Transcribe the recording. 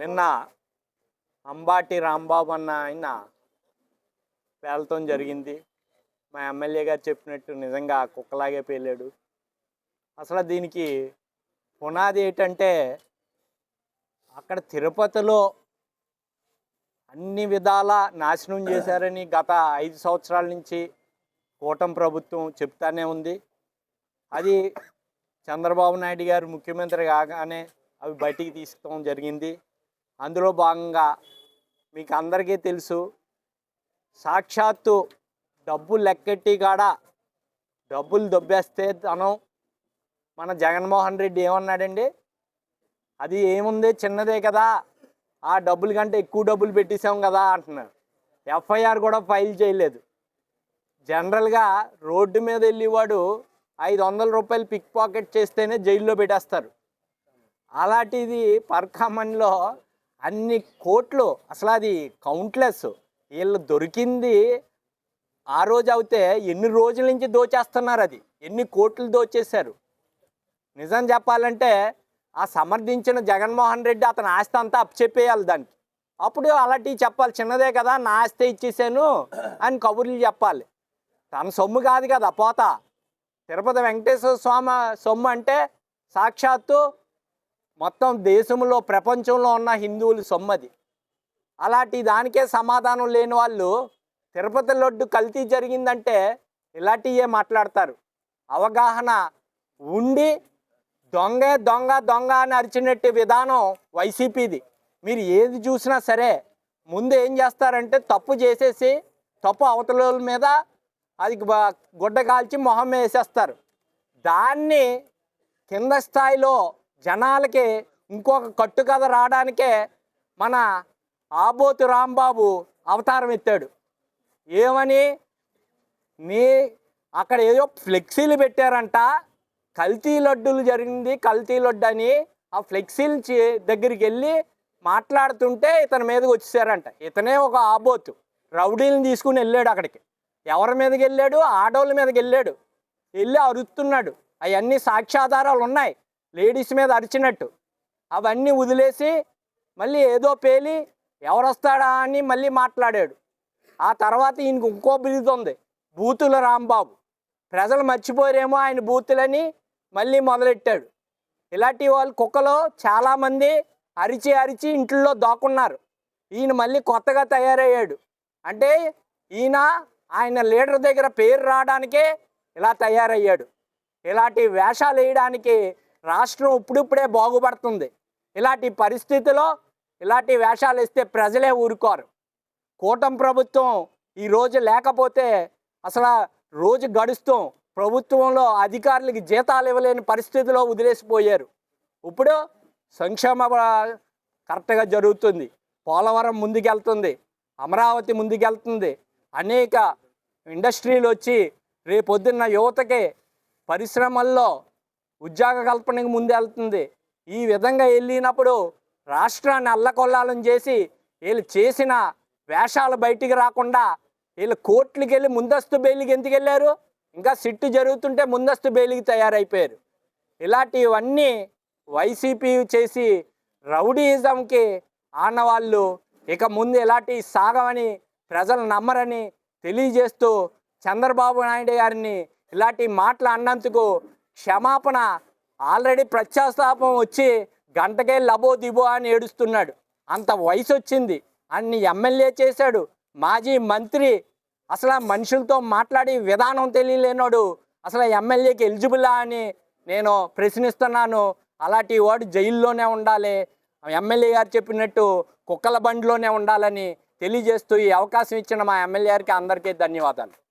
నిన్న అంబాటి రాంబాబు అన్న ఆయన పేలతో జరిగింది. మా ఎమ్మెల్యే గారు చెప్పినట్టు నిజంగా కుక్కలాగే పేలాడు. అసలు దీనికి పునాది ఏంటంటే అక్కడ తిరుపతిలో అన్ని విధాల నాశనం చేశారని గత ఐదు సంవత్సరాల నుంచి కూటమి ప్రభుత్వం చెప్తానే ఉంది. అది చంద్రబాబు నాయుడు గారు ముఖ్యమంత్రి కాగానే అవి బయటికి తీసుకోవడం జరిగింది. అందులో భాగంగా మీకు అందరికీ తెలుసు సాక్షాత్తు డబ్బులు లెక్కెట్టి కాడ డబ్బులు దొబ్బేస్తే తనం మన జగన్మోహన్ రెడ్డి ఏమన్నాడండి? అది ఏముంది? చిన్నదే కదా. ఆ డబ్బుల కంటే ఎక్కువ డబ్బులు పెట్టేసాం కదా అంటున్నారు. ఎఫ్ఐఆర్ కూడా ఫైల్ చేయలేదు. జనరల్గా రోడ్డు మీద వెళ్ళేవాడు ఐదు వందల రూపాయలు పిక్ పాకెట్ చేస్తేనే జైల్లో పెట్టేస్తారు. అలాంటిది పర్కామన్లో అన్ని కోట్లు అసలు అది కౌంట్లెస్ వీళ్ళు దొరికింది ఆ రోజు అవుతే ఎన్ని రోజుల నుంచి దోచేస్తున్నారు అది? ఎన్ని కోట్లు దోచేశారు? నిజం చెప్పాలంటే ఆ సమర్థించిన జగన్మోహన్ రెడ్డి అతని ఆస్తి అంతా అప్పచెప్పేయాలి దానికి. అప్పుడు అలాంటివి చెప్పాలి. చిన్నదే కదా నా ఆస్తి ఇచ్చేసాను అని కబుర్లు చెప్పాలి. తన సొమ్ము కాదు కదా పోత. తిరుపతి వెంకటేశ్వర స్వామి సొమ్ము అంటే సాక్షాత్తు మొత్తం దేశంలో ప్రపంచంలో ఉన్న హిందువుల సొమ్మది. అలాంటి దానికే సమాధానం లేని వాళ్ళు తిరుపతి లడ్డు కల్తీ జరిగిందంటే ఇలాంటివే మాట్లాడతారు. అవగాహన ఉండి దొంగే దొంగ దొంగ అని అరిచినట్టు విధానం వైసీపీది. మీరు ఏది చూసినా సరే ముందు ఏం చేస్తారంటే తప్పు చేసేసి తప్పు అవతల మీద అది గుడ్డ కాల్చి మొహం వేసేస్తారు. దాన్ని కింద స్థాయిలో జనాలకి ఇంకొక కట్టుకథ రావడానికే మన ఆబోతు రాంబాబు అవతారం ఎత్తాడు. ఏమని? నీ అక్కడ ఏదో ఫ్లెక్సీలు పెట్టారంట. కల్తీ లడ్డులు జరిగింది కల్తీ లడ్డు అని ఆ ఫ్లెక్సీల దగ్గరికి వెళ్ళి మాట్లాడుతుంటే ఇతని మీదకి వచ్చేసారంట. ఇతనే ఒక ఆబోతు. రౌడీలను తీసుకుని వెళ్ళాడు అక్కడికి. ఎవరి మీదకి వెళ్ళాడు? ఆడోళ్ళ మీదకి వెళ్ళాడు. వెళ్ళి అరుస్తున్నాడు. అవన్నీ సాక్ష్యాధారాలు ఉన్నాయి. లేడీస్ మీద అరిచినట్టు. అవన్నీ వదిలేసి మళ్ళీ ఏదో పేలి ఎవరు వస్తాడా అని మళ్ళీ మాట్లాడాడు. ఆ తర్వాత ఈయనకు ఇంకో బిరుదు ఉంది బూతుల రాంబాబు. ప్రజలు మర్చిపోయారేమో ఆయన బూతులని మళ్ళీ మొదలెట్టాడు. ఇలాంటి వాళ్ళు కుక్కలో చాలామంది అరిచి అరిచి ఇంట్లో దాక్కున్నారు. ఈయన మళ్ళీ కొత్తగా తయారయ్యాడు. అంటే ఈయన ఆయన లీడర్ దగ్గర పేరు రావడానికే ఇలా తయారయ్యాడు. ఇలాంటి వేషాలు వేయడానికి రాష్ట్రం ఇప్పుడిప్పుడే బాగుపడుతుంది. ఇలాంటి పరిస్థితిలో ఇలాంటి వేషాలు ఇస్తే ప్రజలే ఊరుకోరు. కూటమి ప్రభుత్వం ఈ రోజు లేకపోతే అసలు రోజు గడుస్తూ ప్రభుత్వంలో అధికారులకి జీతాలు ఇవ్వలేని పరిస్థితిలో వదిలేసిపోయారు. ఇప్పుడు సంక్షేమ కరెక్ట్గా జరుగుతుంది. పోలవరం ముందుకెళ్తుంది. అమరావతి ముందుకెళ్తుంది. అనేక ఇండస్ట్రీలు వచ్చి రేపొద్దున్న యువతకి పరిశ్రమల్లో ఉద్యోగ కల్పనకు ముందెళ్తుంది ఈ విధంగా వెళ్ళినప్పుడు రాష్ట్రాన్ని అల్లకొల్లాలం చేసి వీళ్ళు చేసిన వేషాలు బయటికి రాకుండా వీళ్ళు కోర్టులకు వెళ్ళి ముందస్తు బెయిల్కి ఎందుకు వెళ్ళారు? ఇంకా సిట్టు జరుగుతుంటే ముందస్తు బెయిల్కి తయారైపోయారు. ఇలాంటివన్నీ వైసీపీ చేసి రౌడీయిజంకి ఆనవాళ్ళు ఇక ముందు ఇలాంటి సాగమని ప్రజలు నమ్మరని తెలియజేస్తూ చంద్రబాబు నాయుడు గారిని ఇలాంటి మాటలు అన్నందుకు క్షమాపణ. ఆల్రెడీ ప్రత్యాస్తాపం వచ్చి గంటకే లబో దిబో అని ఏడుస్తున్నాడు. అంత వయసు వచ్చింది అన్ని ఎమ్మెల్యే చేశాడు. మాజీ మంత్రి. అసలు ఆ మనుషులతో మాట్లాడే విధానం తెలియలేనోడు. అసలు ఎమ్మెల్యేకి ఎలిజిబులా అని నేను ప్రశ్నిస్తున్నాను. అలాంటి వాడు జైల్లోనే ఉండాలి. ఎమ్మెల్యే గారు చెప్పినట్టు కుక్కల బండిలోనే ఉండాలని తెలియజేస్తూ ఈ అవకాశం ఇచ్చిన మా ఎమ్మెల్యే గారికి అందరికీ ధన్యవాదాలు.